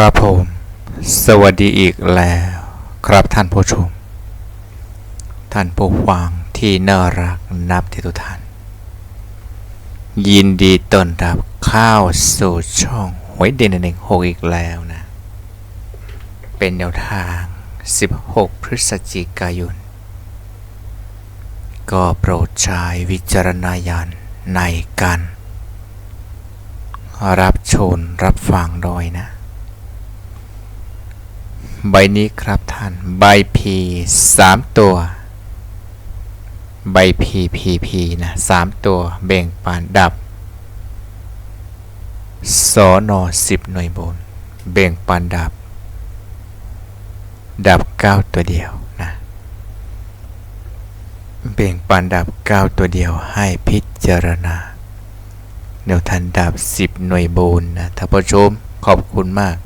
ครับผม สวัสดีอีกแล้ว ครับท่านผู้ชม ท่านผู้ฟังที่น่ารักนับที่ทุกท่าน ยินดีต้อนรับเข้าสู่ช่องหวยเด่นหนึ่งหกอีกแล้วนะ เป็นแนวทาง 16 พฤศจิกายน ก็โปรดใช้วิจารณญาณในการรับชมรับฟังโดยนะ ใบนี้ครับท่าน ใบพีสามตัว ใบพีพีพีนะสามตัวแบ่งปานดับสอนอสิบหน่วยบนแบ่งปานดับ ดับเก้าตัวเดียวนะแบ่งปานดับเก้าตัวเดียวให้พิจารณาแนวทันดับสิบหน่วยบนนะท่านผู้ชมขอบคุณมาก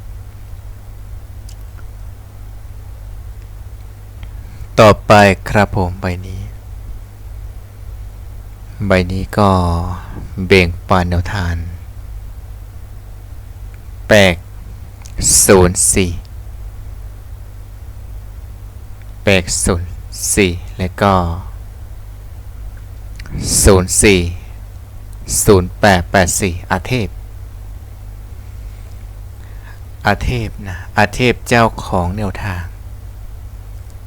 ต่อไปครับผมใบนี้ ใบนี้ก็เบ่งปานแนวทานแปลกศูนย์สี่แปลกศูนย์สี่แล้วก็ศูนย์สี่ศูนย์แปดแปดสี่อาเทพ อาเทพนะอาเทพเจ้าของแนวทาง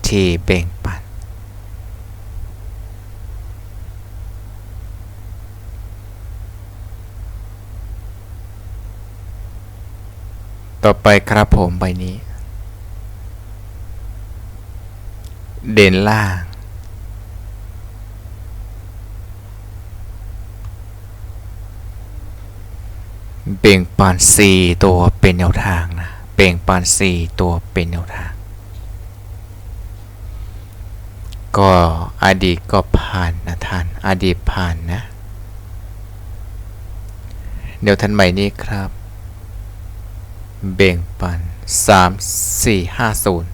ที่เบ่งปัน ต่อไปครับผมใบนี้ เด่นล่าง เบ่งปานสี่ตัวเป็นแนวทางนะ เบ่งปานสี่ตัวเป็นแนวทาง ก็อดีตก็ผ่านนะท่าน อดีตผ่านนะ เดี๋ยวท่านใหม่นี้ครับ เบ่งปันสามสี่ห้าศูนย์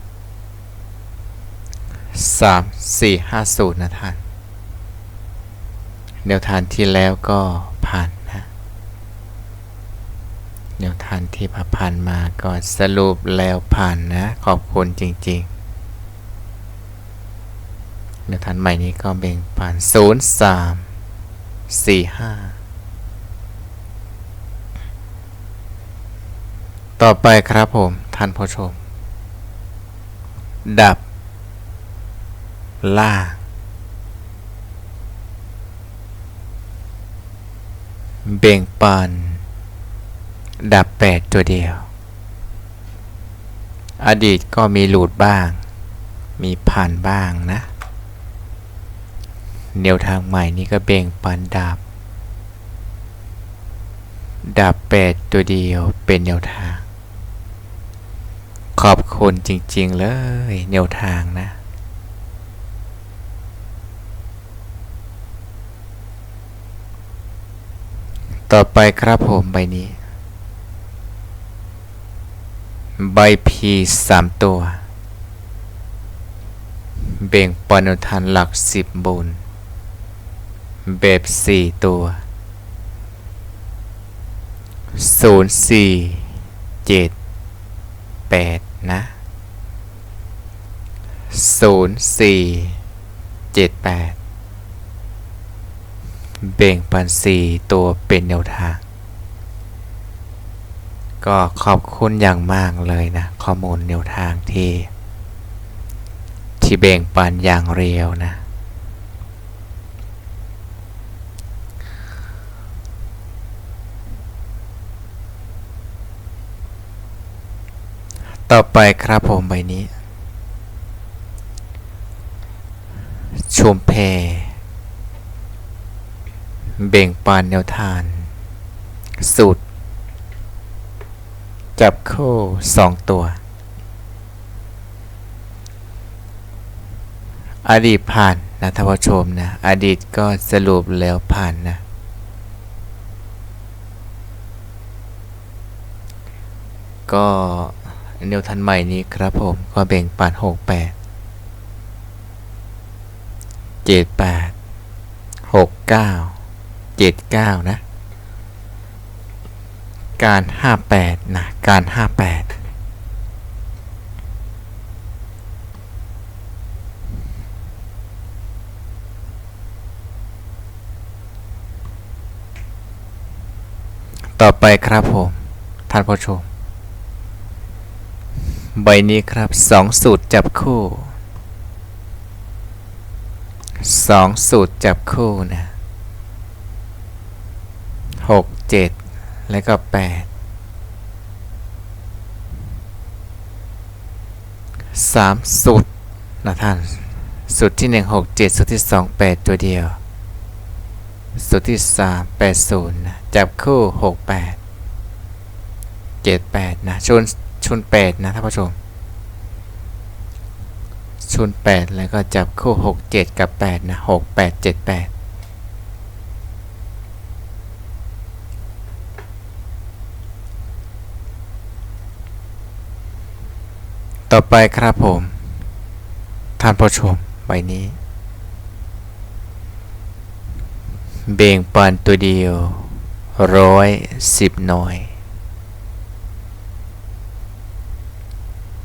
สามสี่ห้าศูนย์นะท่านแนวทานที่แล้วก็ผ่านนะแนวทานที่ผ่านมาก็สรุปแล้วผ่านนะ ขอบคุณจริง ๆ แนวทานใหม่นี้ก็เบ่งผ่านศูนย์สามสี่ห้าต่อไปครับผมท่านผู้ชม ดับ ล่าง เบ่งปันดับแปดตัวเดียว อดีตก็มีหลุดบ้าง มีผ่านบ้างนะ แนวทางใหม่นี้ก็เบ่งปันดับดับแปดตัวเดียวเป็นแนวทาง ขอบคุณจริง ๆ เลยแนวทางนะ ต่อไปครับผมใบนี้ ใบพีสามตัว เบ่งปนทานหลักสิบบน แบบสี่ตัวศูนย์สี่เจ็ดแปดนะศูนย์สี่เจ็ดแปดเบ่งปันสี่ตัวเป็นแนวทาง ก็ขอบคุณอย่างมากเลยนะ ข้อมูลแนวทางที่ ที่เบ่งปันอย่างเร็วนะ ต่อไปครับผมใบนี้ชุมเพเบ่งปานแนวทาน สูตร จับคู่สองตัว อดีตผ่านนะท่านผู้ชมนะ อดีตก็สรุปแล้วผ่านนะ ก็ แนวทันใหม่นี้ครับผมก็เบ่งปัด6 8 7 8 6 9 7 9 นะ การ 58 นะ การ 58ต่อไปครับผม ท่านผู้ชม ใบนี้ครับสองสูตรจับคู่สองสูตรจับคู่นะหกเจ็ดแล้วก็แปดสามสูตรนะท่าน สูตรที่หนึ่งหกเจ็ดสูตรที่สองแปดตัวเดียว สูตรที่สามแปดศูนย์นะจับคู่หกแปดเจ็ดแปดนะชน ชุนแปดนะท่านผู้ชมชุน8แล้วก็จับคู่ 6 7 กับ 8 นะ 6 8 7 8ต่อไปครับผม ท่านผู้ชมใบนี้ เบ่งปันตัวเดียวร้อยสิบหน่วย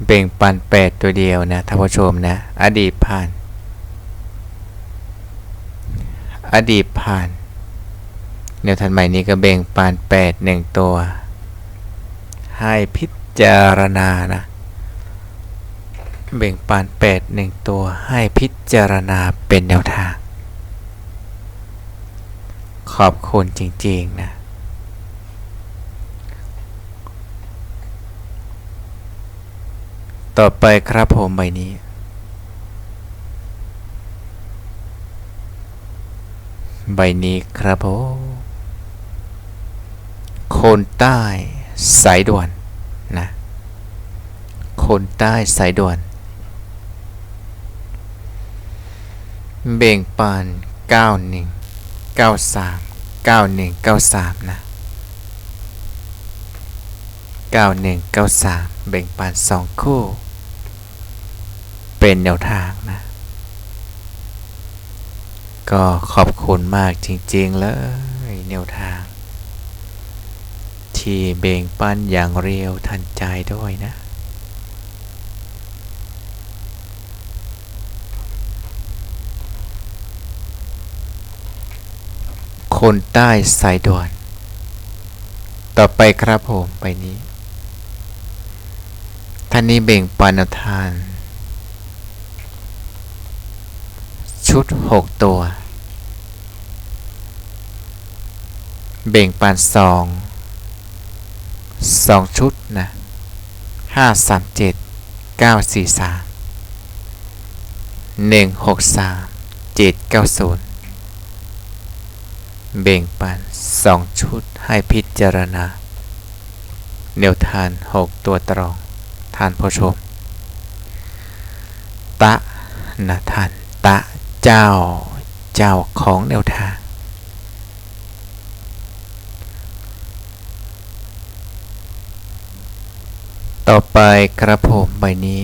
เบ่งปันแปดตัวเดียวนะท่านผู้ชมนะ อดีตผ่าน อดีตผ่านแนวทันใหม่นี้ก็เบ่งปันแปดหนึ่งตัว ให้พิจารณานะ เบ่งปันแปดหนึ่งตัว ให้พิจารณาเป็นแนวทาง ขอบคุณจริง ๆ นะ ต่อไปครับผมใบนี้ ใบนี้ครับผมโคนใต้สายด่วนนะโคนใต้สายด่วน เบ่งปาน91 93 91 93 นะ 91 93 เบ่งปาน 2 คู่ เป็นแนวทางนะ ก็ขอบคุณมากจริง ๆ เลยแนวทาง ที่เบ่งปันอย่างเรียวทันใจด้วยนะ คนใต้สายด่วนต่อไปครับผมไปนี้ท่านนี้เบ่งปันทาน ชุด 6 ตัว เบ่งปันสองสองชุดนะห้าสามเจ็ดเก้าสี่สามหนึ่งหกสามเจ็ดเก้าศูนย์เบ่งปันสองชุดให้พิจารณาแนวทานหกตัวตรอง ทานผู้ชม ตะนะท่าน เจ้า เจ้าของแนวทาง ต่อไปกระผมใบนี้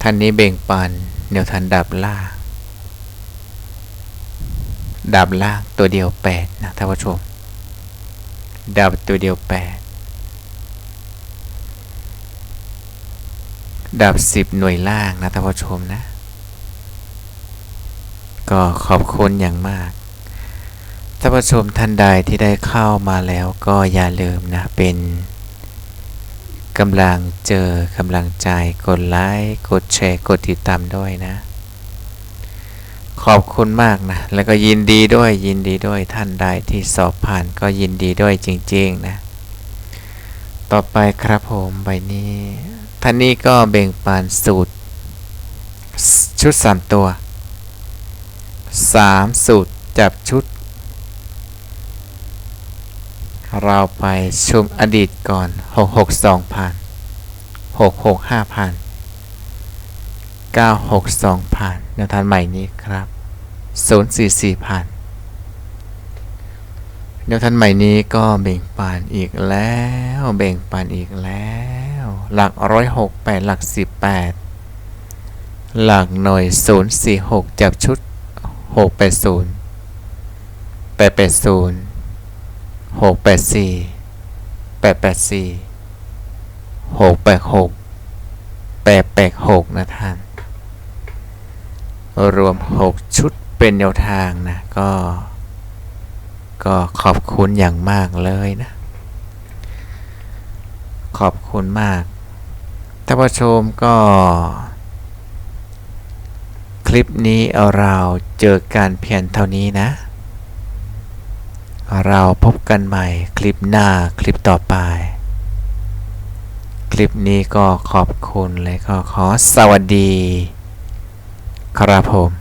ท่านนี้เบ่งปันแนวทานดับล่างดับล่างตัวเดียวแปดนะท่านผู้ชม ดับตัวเดียวแปดดับสิบหน่วยล่างนะท่านผู้ชมนะ ก็ขอบคุณอย่างมากท่านผู้ชมท่านใดที่ได้เข้ามาแล้วก็อย่าลืมนะเป็นกำลังเจอกำลังใจกดไลค์กดแชร์กดติดตามด้วยนะ ขอบคุณมากนะ แล้วก็ยินดีด้วยยินดีด้วยท่านใดที่สอบผ่านก็ยินดีด้วยจริงๆนะ ต่อไปครับผมใบนี้ท่านนี้ก็เบ่งปานสูตรชุด 3 ตัว 3 สูตรจับชุด เราไปชมอดีตก่อน 662ผ่าน665ผ่าน962ผ่านแนวทางใหม่นี้ครับ 044ผ่านแนวทางใหม่นี้ก็เบ่งปานอีกแล้ว เบ่งปานอีกแล้ว หลัก168หลัก18หลักหน่วย046 จับชุด 680 880หกแปดสี่แปดแปดสี่หกแปดหกแปดแปดหกนะท่าน รวมหกชุดเป็นแนวทางนะ ก็ ก็ขอบคุณอย่างมากเลยนะ ขอบคุณมากท่านผู้ชมก็ คลิปนี้เราเจอการเพียงเท่านี้นะ เราพบกันใหม่คลิปหน้าคลิปต่อไป คลิปนี้ก็ขอบคุณเลยก็ขอสวัสดี ครับผม